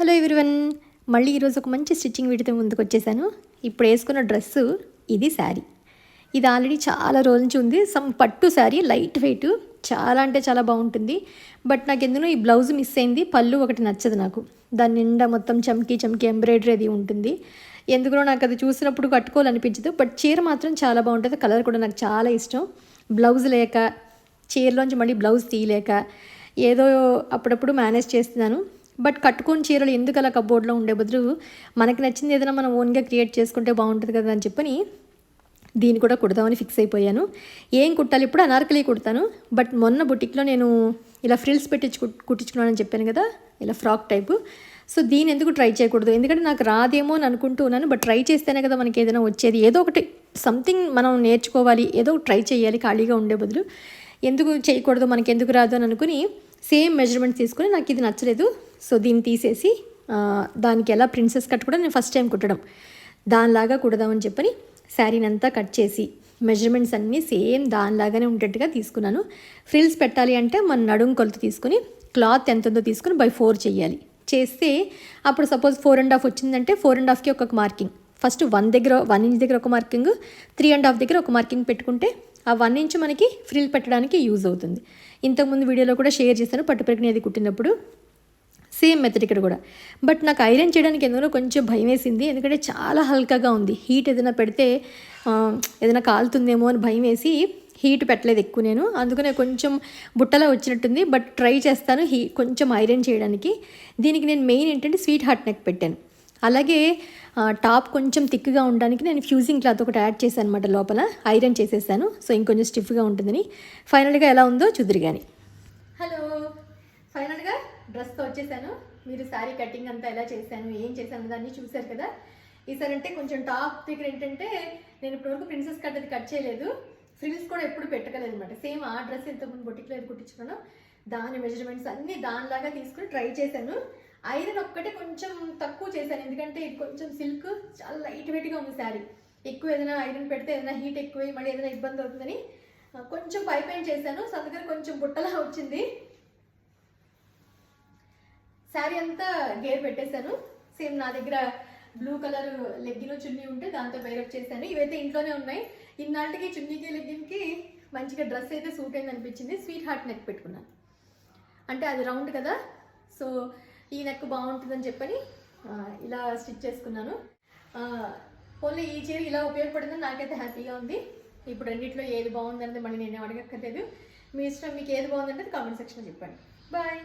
Hello everyone మళ్ళీ ఈరోజు ఒక మంచి స్టిచ్చింగ్ వీడితో ముందుకు వచ్చేసాను. ఇప్పుడు వేసుకున్న డ్రెస్సు ఇది శారీ. ఇది ఆల్రెడీ చాలా రోజు నుంచి ఉంది. సమ్ పట్టు శారీ లైట్ వెయిట్ చాలా అంటే చాలా బాగుంటుంది. బట్ నాకు ఎందునో ఈ బ్లౌజ్ మిస్ అయింది. పళ్ళు ఒకటి నచ్చదు నాకు. దాని నిండా మొత్తం చమ్కి చమ్కి ఎంబ్రాయిడరీ అది ఉంటుంది. ఎందుకనో నాకు అది చూసినప్పుడు కట్టుకోవాలనిపించదు. బట్ చీర మాత్రం చాలా బాగుంటుంది. కలర్ కూడా నాకు చాలా ఇష్టం. బ్లౌజ్ లేక చీరలోంచి మళ్ళీ బ్లౌజ్ తీయలేక ఏదో అప్పుడప్పుడు మేనేజ్ చేస్తున్నాను. బట్ కట్టుకొని చీరలు ఎందుకు అలా కబోర్డ్లో ఉండే బదులు మనకి నచ్చింది ఏదైనా మనం ఓన్గా క్రియేట్ చేసుకుంటే బాగుంటుంది కదా అని చెప్పని దీన్ని కూడా కుడదామని ఫిక్స్ అయిపోయాను. ఏం కుట్టాలి? ఇప్పుడు అనార్కలి కుడతాను. బట్ మొన్న బుటిక్లో నేను ఇలా ఫ్రిల్స్ పెట్టించు కుట్టించుకున్నానని చెప్పాను కదా ఇలా ఫ్రాక్ టైపు సో దీని ఎందుకు ట్రై చేయకూడదు? ఎందుకంటే నాకు రాదేమో అని అనుకుంటూ ఉన్నాను. బట్ ట్రై చేస్తేనే కదా మనకి ఏదైనా వచ్చేది. ఏదో ఒకటి సంథింగ్ మనం నేర్చుకోవాలి. ఏదో ట్రై చేయాలి ఖాళీగా ఉండే బదులు. ఎందుకు చేయకూడదు? మనకి ఎందుకు రాదు? అని అనుకుని సేమ్ మెజర్మెంట్స్ తీసుకుని నాకు ఇది నచ్చలేదు. సో దీన్ని తీసేసి దానికి ఎలా ప్రిన్సెస్ కట్ కూడా నేను ఫస్ట్ టైం కుట్టడం. దానిలాగా కుడదామని చెప్పని శారీని అంతా కట్ చేసి మెజర్మెంట్స్ అన్నీ సేమ్ దానిలాగానే ఉండేట్టుగా తీసుకున్నాను. ఫ్రిల్స్ పెట్టాలి అంటే మన నడుం కొలత తీసుకుని క్లాత్ ఎంత ఉందో తీసుకుని బై ఫోర్ చేయాలి. చేస్తే అప్పుడు సపోజ్ ఫోర్ అండ్ హాఫ్ వచ్చిందంటే ఫోర్ అండ్ హాఫ్కి ఒక మార్కింగ్ ఫస్ట్ వన్ దగ్గర వన్ ఇంచ్ దగ్గర ఒక మార్కింగ్ త్రీ అండ్ హాఫ్ దగ్గర ఒక మార్కింగ్ పెట్టుకుంటే ఆ వన్ ఇంచ్ మనకి ఫ్రిల్ పెట్టడానికి యూజ్ అవుతుంది. ఇంతకుముందు వీడియోలో కూడా షేర్ చేశాను పట్టు అది కుట్టినప్పుడు. సేమ్ మెథడ్ ఇక్కడ కూడా. బట్ నాకు ఐరన్ చేయడానికి ఎందులో కొంచెం భయం వేసింది. ఎందుకంటే చాలా హల్కాగా ఉంది. హీట్ ఏదైనా పెడితే ఏదైనా కాలుతుందేమో అని భయం వేసి హీట్ పెట్టలేదు ఎక్కువ నేను. అందుకనే కొంచెం బుట్టలా వచ్చినట్టుంది. బట్ ట్రై చేస్తాను హీ కొంచెం ఐరన్ చేయడానికి. దీనికి నేను మెయిన్ ఏంటంటే స్వీట్ హార్ట్ నెక్ పెట్టాను. అలాగే టాప్ కొంచెం థిక్గా ఉండడానికి నేను ఫ్యూజింగ్ క్లాత్ ఒకటి యాడ్ చేశాను అనమాట లోపల. ఐరన్ చేసేసాను. సో ఇంకొంచెం స్టిఫ్గా ఉంటుందని. ఫైనల్గా ఎలా ఉందో చూద్దరు కానీ హలో ఫైనల్గా డ్రెస్తో వచ్చేసాను. మీరు శారీ కటింగ్ అంతా ఎలా చేశాను ఏం చేశాను దాన్ని చూశారు కదా. ఈసారి అంటే కొంచెం టాప్ దగ్గర ఏంటంటే నేను ఇప్పటివరకు ప్రిన్సెస్ కట్ అది కట్ చేయలేదు. ఫ్రిల్స్ కూడా ఎప్పుడు పెట్టగలేదు అనమాట సేమ్ ఆ డ్రెస్ ఇంతకుముందు బొటిక్లో ఏది కుట్టించుకున్నాను దాని మెజర్మెంట్స్ అన్నీ దానిలాగా తీసుకుని ట్రై చేశాను. ఐరన్ ఒక్కటే కొంచెం తక్కువ చేశాను. ఎందుకంటే ఇది కొంచెం సిల్క్ చాలా లైట్ వెయిట్గా ఉంది శారీ. ఎక్కువ ఏదైనా ఐరన్ పెడితే ఏదైనా హీట్ ఎక్కువ మళ్ళీ ఏదైనా ఇబ్బంది అవుతుందని కొంచెం పైపైన చేశాను. సో అందుకని కొంచెం బుట్టలా వచ్చింది. శారీ అంతా గేర్ పెట్టేశాను సేమ్ నా దగ్గర బ్లూ కలర్ లెగ్గిన్ చున్నీ ఉంటే దాంతో వేరప్ చేశాను. ఇవైతే ఇంట్లోనే ఉన్నాయి. ఇన్నాళ్ళకి చున్నీకి లెగ్గిన్కి మంచిగా డ్రెస్ అయితే సూట్ అయింది అనిపించింది. స్వీట్ హార్ట్ నెక్ పెట్టుకున్నాను అంటే అది రౌండ్ కదా. సో ఈ నెక్ బాగుంటుందని చెప్పని ఇలా స్టిచ్ చేసుకున్నాను. ఓన్లీ ఈ చీర ఇలా ఉపయోగపడిందని నాకైతే హ్యాపీగా ఉంది. ఇప్పుడు రెండిట్లో ఏది బాగుందనేది మళ్ళీ నేను అడగక్కర్లేదు. మీ ఇష్టం మీకు ఏది బాగుందంటే కామెంట్ సెక్షన్లో చెప్పండి. బాయ్.